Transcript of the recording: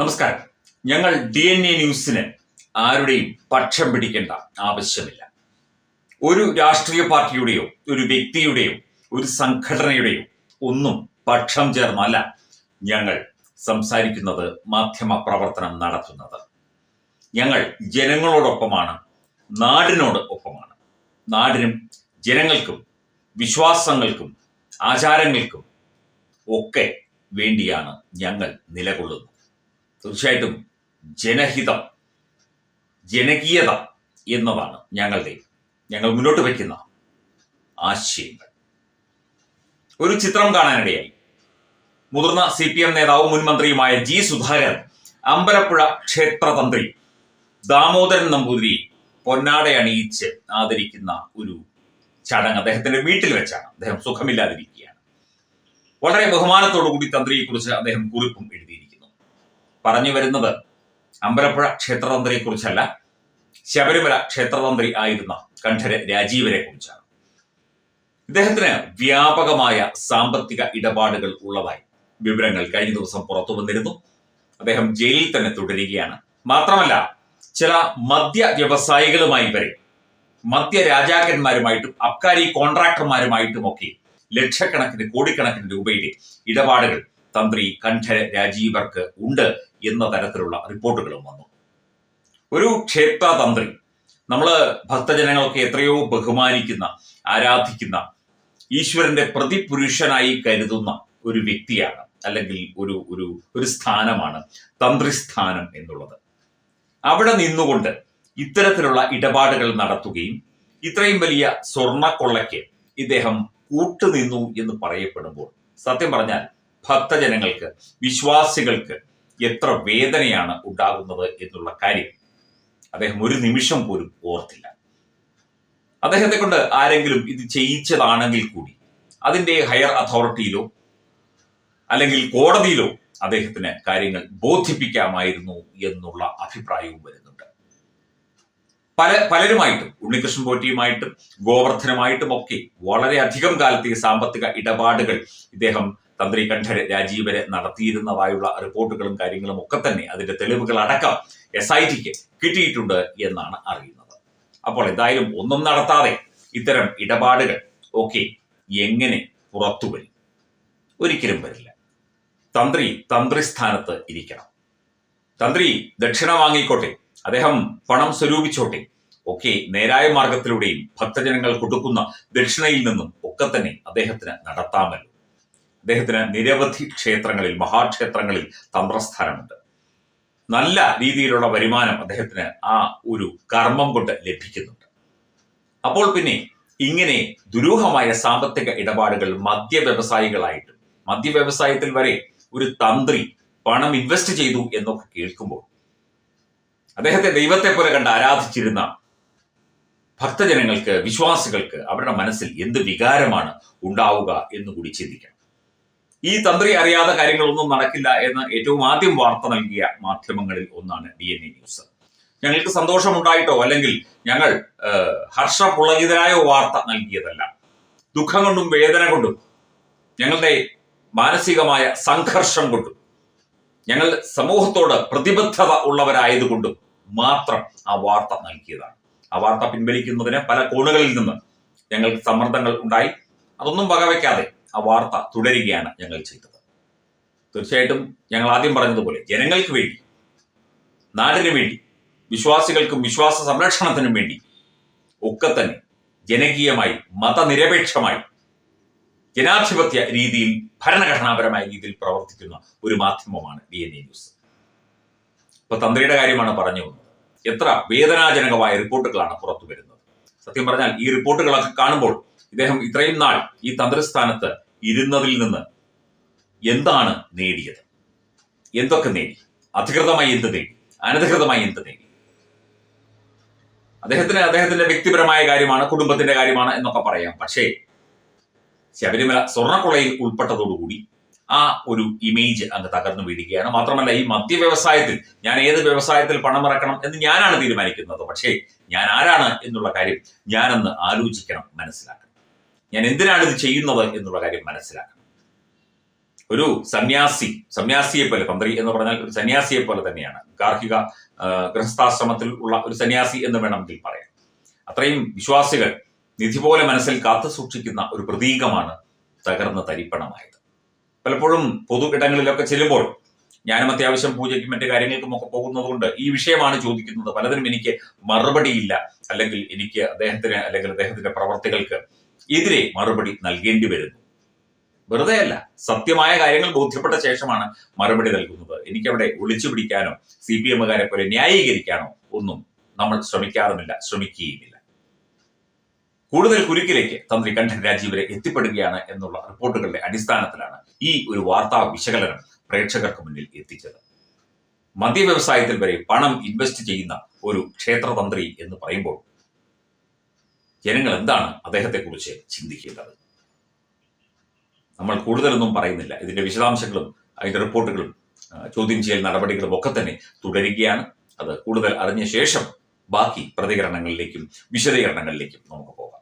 നമസ്കാരം. ഞങ്ങൾ D N A ന്യൂസിന് ആരുടെയും പക്ഷം പിടിക്കേണ്ട ആവശ്യമില്ല. ഒരു രാഷ്ട്രീയ പാർട്ടിയുടെയോ ഒരു വ്യക്തിയുടെയോ ഒരു സംഘടനയുടെയോ ഒന്നും പക്ഷം ചേർന്നല്ല ഞങ്ങൾ സംസാരിക്കുന്നത് മാധ്യമ പ്രവർത്തനം നടത്തുന്നത്. ഞങ്ങൾ ജനങ്ങളോടൊപ്പമാണ് നാടിനോട് ഒപ്പമാണ്. നാടിനും ജനങ്ങൾക്കും വിശ്വാസങ്ങൾക്കും ആചാരങ്ങൾക്കും ഒക്കെ വേണ്ടിയാണ് ഞങ്ങൾ നിലകൊള്ളുന്നത്. തീർച്ചയായിട്ടും ജനഹിതം ജനകീയത എന്നതാണ് ഞങ്ങളുടെ ഞങ്ങൾ മുന്നോട്ട് വയ്ക്കുന്ന ആശയങ്ങൾ. ഒരു ചിത്രം കാണാനിടയായി. മുതിർന്ന സി പി എം നേതാവും മുൻമന്ത്രിയുമായ ജി സുധാകരൻ അമ്പലപ്പുഴ ക്ഷേത്രതന്ത്രി ദാമോദരൻ നമ്പൂതിരി പൊന്നാടെ അണിയിച്ച് ആദരിക്കുന്ന ഒരു ചടങ്ങ് അദ്ദേഹത്തിന്റെ വീട്ടിൽ വെച്ചാണ്. അദ്ദേഹം സുഖമില്ലാതിരിക്കുകയാണ്. വളരെ ബഹുമാനത്തോടു കൂടി തന്ത്രിയെക്കുറിച്ച് അദ്ദേഹം കുറിപ്പും എഴുതിയിരിക്കുന്നു പറഞ്ഞു വരുന്നത് അമ്പലപ്പുഴ ക്ഷേത്രതന്ത്രിയെ കുറിച്ചല്ല ശബരിമല ക്ഷേത്രതന്ത്രി ആയിരുന്ന കണ്ഠര് രാജീവരെ കുറിച്ചാണ്. ഇദ്ദേഹത്തിന് വ്യാപകമായ സാമ്പത്തിക ഇടപാടുകൾ ഉള്ളതായി വിവരങ്ങൾ കഴിഞ്ഞ ദിവസം പുറത്തു വന്നിരുന്നു. അദ്ദേഹം ജയിലിൽ തന്നെ തുടരുകയാണ്. മാത്രമല്ല ചില മദ്യ വ്യവസായികളുമായി വരെ മദ്യ രാജാക്കന്മാരുമായിട്ടും അബ്കാരി കോൺട്രാക്ടർമാരുമായിട്ടും ഒക്കെ ലക്ഷക്കണക്കിന് കോടിക്കണക്കിന് രൂപയുടെ ഇടപാടുകൾ തന്ത്രി കണ്ഠ രാജീവർക്ക് ഉണ്ട് എന്ന തരത്തിലുള്ള റിപ്പോർട്ടുകളും വന്നു. ഒരു ക്ഷേത്ര തന്ത്രി നമ്മൾ ഭക്തജനങ്ങളൊക്കെ എത്രയോ ബഹുമാനിക്കുന്ന ആരാധിക്കുന്ന ഈശ്വരന്റെ പ്രതിപുരുഷനായി കരുതുന്ന ഒരു വ്യക്തിയാണ് അല്ലെങ്കിൽ ഒരു ഒരു ഒരു സ്ഥാനമാണ് തന്ത്രിസ്ഥാനം എന്നുള്ളത്. അവിടെ നിന്നുകൊണ്ട് ഇത്തരത്തിലുള്ള ഇടപാടുകൾ നടത്തുകയും ഇത്രയും വലിയ സ്വർണക്കൊള്ളയ്ക്ക് ഇദ്ദേഹം കൂട്ടുനിന്നു എന്ന് പറയപ്പെടുമ്പോൾ സത്യം പറഞ്ഞാൽ ഭക്തജനങ്ങൾക്ക് വിശ്വാസികൾക്ക് എത്ര വേദനയാണ് ഉണ്ടാകുന്നത് എന്നുള്ള കാര്യം അദ്ദേഹം ഒരു നിമിഷം പോലും ഓർത്തില്ല. അദ്ദേഹത്തെ കൊണ്ട് ആരെങ്കിലും ഇത് ചെയ്യിച്ചതാണെങ്കിൽ കൂടി അതിന്റെ ഹയർ അതോറിറ്റിയിലോ അല്ലെങ്കിൽ കോടതിയിലോ അദ്ദേഹത്തിന് കാര്യങ്ങൾ ബോധിപ്പിക്കാമായിരുന്നു എന്നുള്ള അഭിപ്രായവും വരുന്നുണ്ട്. പല പലരുമായിട്ടും ഉണ്ണികൃഷ്ണൻ പോറ്റിയുമായിട്ടും ഗോവർദ്ധനുമായിട്ടും ഒക്കെ വളരെയധികം കാലത്തെ സാമ്പത്തിക ഇടപാടുകൾ ഇദ്ദേഹം തന്ത്രി കണ്ഠര് രാജീവര് നടത്തിയിരുന്നതായുള്ള റിപ്പോർട്ടുകളും കാര്യങ്ങളും ഒക്കെ തന്നെ അതിന്റെ തെളിവുകൾ അടക്കം എസ് ഐ ടിക്ക് കിട്ടിയിട്ടുണ്ട് എന്നാണ് അറിയുന്നത്. അപ്പോൾ എന്തായാലും ഒന്നും നടത്താതെ ഇത്തരം ഇടപാടുകൾ ഒക്കെ എങ്ങനെ പുറത്തു വരും? ഒരിക്കലും വരില്ല. തന്ത്രി തന്ത്രിസ്ഥാനത്ത് ഇരിക്കണം. തന്ത്രി ദക്ഷിണ വാങ്ങിക്കോട്ടെ അദ്ദേഹം പണം സ്വരൂപിച്ചോട്ടെ ഒക്കെ നേരായ മാർഗത്തിലൂടെയും ഭക്തജനങ്ങൾ കൊടുക്കുന്ന ദക്ഷിണയിൽ നിന്നും ഒക്കെ തന്നെ അദ്ദേഹത്തിന് നടത്താമല്ലോ. അദ്ദേഹത്തിന് നിരവധി ക്ഷേത്രങ്ങളിൽ മഹാക്ഷേത്രങ്ങളിൽ തന്ത്രസ്ഥാനമുണ്ട്. നല്ല രീതിയിലുള്ള വരുമാനം അദ്ദേഹത്തിന് ആ ഒരു കർമ്മം കൊണ്ട് ലഭിക്കുന്നുണ്ട്. അപ്പോൾ പിന്നെ ഇങ്ങനെ ദുരൂഹമായ സാമ്പത്തിക ഇടപാടുകൾ മദ്യ വ്യവസായികളായിട്ടും മദ്യ വ്യവസായത്തിൽ വരെ ഒരു തന്ത്രി പണം ഇൻവെസ്റ്റ് ചെയ്തു എന്നൊക്കെ കേൾക്കുമ്പോൾ അദ്ദേഹത്തെ ദൈവത്തെ പോലെ കണ്ട് ആരാധിച്ചിരുന്ന ഭക്തജനങ്ങൾക്ക് വിശ്വാസികൾക്ക് അവരുടെ മനസ്സിൽ എന്ത് വികാരമാണ് ഉണ്ടാവുക എന്നുകൂടി ചിന്തിക്കണം. ഈ തന്ത്രി അറിയാത്ത കാര്യങ്ങളൊന്നും നടക്കില്ല എന്ന് ഏറ്റവും ആദ്യം വാർത്ത നൽകിയ മാധ്യമങ്ങളിൽ ഒന്നാണ് ഡി എൻ എ ന്യൂസ് ഞങ്ങൾക്ക് സന്തോഷമുണ്ടായിട്ടോ? അല്ലെങ്കിൽ ഞങ്ങൾ ഹർഷ പുളകിതരായ വാർത്ത നൽകിയതല്ല. ദുഃഖം കൊണ്ടും വേദന കൊണ്ടും ഞങ്ങളുടെ മാനസികമായ സംഘർഷം കൊണ്ടും ഞങ്ങൾ സമൂഹത്തോട് പ്രതിബദ്ധത ഉള്ളവരായതുകൊണ്ടും മാത്രം ആ വാർത്ത നൽകിയതാണ്. ആ വാർത്ത പിൻവലിക്കുന്നതിന് പല കോണുകളിൽ നിന്ന് ഞങ്ങൾക്ക് സമ്മർദ്ദങ്ങൾ ഉണ്ടായി. അതൊന്നും വകവയ്ക്കാതെ ആ വാർത്ത തുടരുകയാണ് ഞങ്ങൾ ചെയ്തത്. തീർച്ചയായിട്ടും ഞങ്ങൾ ആദ്യം പറഞ്ഞതുപോലെ ജനങ്ങൾക്ക് വേണ്ടി നാടിന് വേണ്ടി വിശ്വാസികൾക്കും വിശ്വാസ സംരക്ഷണത്തിനും വേണ്ടി ഒക്കെ തന്നെ ജനകീയമായി മതനിരപേക്ഷമായി ജനാധിപത്യ രീതിയിൽ ഭരണഘടനാപരമായ രീതിയിൽ പ്രവർത്തിക്കുന്ന ഒരു മാധ്യമമാണ് ഡി എൻ എ ന്യൂസ്. ഇപ്പൊ തന്ത്രിയുടെ കാര്യമാണ് പറഞ്ഞു വന്നത് എത്ര വേദനാജനകമായ റിപ്പോർട്ടുകളാണ് പുറത്തു വരുന്നത്. സത്യം പറഞ്ഞാൽ ഈ റിപ്പോർട്ടുകളൊക്കെ കാണുമ്പോൾ ഇദ്ദേഹം ഇത്രയും നാൾ ഈ തന്ത്രസ്ഥാനത്ത് ഇരുന്നതിൽ നിന്ന് എന്താണ് നേടിയത്? എന്തൊക്കെ നേടി? അധികൃതമായി എന്ത് നേടി? അനധികൃതമായി എന്ത് നേടി? അദ്ദേഹത്തിന് അദ്ദേഹത്തിന്റെ വ്യക്തിപരമായ കാര്യമാണ് കുടുംബത്തിന്റെ കാര്യമാണ് എന്നൊക്കെ പറയാം. പക്ഷേ ശബരിമല സ്വർണക്കുളയിൽ ഉൾപ്പെട്ടതോടുകൂടി ആ ഒരു ഇമേജ് അങ്ങ് തകർന്നു വീഴുകയാണ്. മാത്രമല്ല ഈ മദ്യ വ്യവസായത്തിൽ ഞാൻ ഏത് വ്യവസായത്തിൽ പണം ഇറക്കണം എന്ന് ഞാനാണ് തീരുമാനിക്കുന്നത്. പക്ഷേ ഞാൻ ആരാണ് എന്നുള്ള കാര്യം ഞാനൊന്ന് ആലോചിക്കണം മനസ്സിലാക്കണം. ഞാൻ എന്തിനാണ് ഇത് ചെയ്യുന്നത് എന്നുള്ള കാര്യം മനസ്സിലാക്കണം. ഒരു സന്യാസി സന്യാസിയെ പോലെ തന്ത്രി എന്ന് പറഞ്ഞാൽ ഒരു സന്യാസിയെ പോലെ തന്നെയാണ്. ഗാർഹിക ഗൃഹസ്ഥാശ്രമത്തിൽ ഉള്ള ഒരു സന്യാസി എന്ന് വേണമെങ്കിൽ പറയാം അത്രയും വിശ്വാസികൾ നിധി പോലെ മനസ്സിൽ കാത്തു സൂക്ഷിക്കുന്ന ഒരു പ്രതീകമാണ് തകർന്ന തരിപ്പണമായത്. പലപ്പോഴും പൊതു ഇടങ്ങളിലൊക്കെ ചെല്ലുമ്പോൾ ഞാനും അത്യാവശ്യം പൂജയ്ക്കും മറ്റു കാര്യങ്ങൾക്കും ഒക്കെ പോകുന്നത് കൊണ്ട് ഈ വിഷയമാണ് ചോദിക്കുന്നത്. പലതിനും എനിക്ക് മറുപടിയില്ല. അല്ലെങ്കിൽ എനിക്ക് അദ്ദേഹത്തിന് അല്ലെങ്കിൽ അദ്ദേഹത്തിന്റെ പ്രവർത്തികൾക്ക് എതിരെ മറുപടി നൽകേണ്ടി വരുന്നു. വെറുതെ അല്ല സത്യമായ കാര്യങ്ങൾ ബോധ്യപ്പെട്ട ശേഷമാണ് മറുപടി നൽകുന്നത്. എനിക്കവിടെ ഒളിച്ചു പിടിക്കാനോ സി പി എമ്മുകാരെ പോലെ ന്യായീകരിക്കാനോ ഒന്നും നമ്മൾ ശ്രമിക്കാറുമില്ല ശ്രമിക്കുകയുമില്ല. കൂടുതൽ കുരുക്കിലേക്ക് തന്ത്രി കണ്ഠൻ രാജീവരെ എത്തിപ്പെടുകയാണ് എന്നുള്ള റിപ്പോർട്ടുകളുടെ അടിസ്ഥാനത്തിലാണ് ഈ ഒരു വാർത്താ വിശകലനം പ്രേക്ഷകർക്ക് മുന്നിൽ എത്തിച്ചത്. മദ്യവ്യവസായത്തിൽ വരെ പണം ഇൻവെസ്റ്റ് ചെയ്യുന്ന ഒരു ക്ഷേത്രതന്ത്രി എന്ന് പറയുമ്പോൾ ജനങ്ങൾ എന്താണ് അദ്ദേഹത്തെക്കുറിച്ച് ചിന്തിക്കേണ്ടത്? നമ്മൾ കൂടുതലൊന്നും പറയുന്നില്ല. ഇതിന്റെ വിശദാംശങ്ങളും അതിന്റെ റിപ്പോർട്ടുകളും ചോദ്യം ചെയ്യൽ നടപടികളും ഒക്കെ തന്നെ തുടരുകയാണ്. അത് കൂടുതൽ അറിഞ്ഞ ശേഷം ബാക്കി പ്രതികരണങ്ങളിലേക്കും വിശദീകരണങ്ങളിലേക്കും നമുക്ക് പോകാം.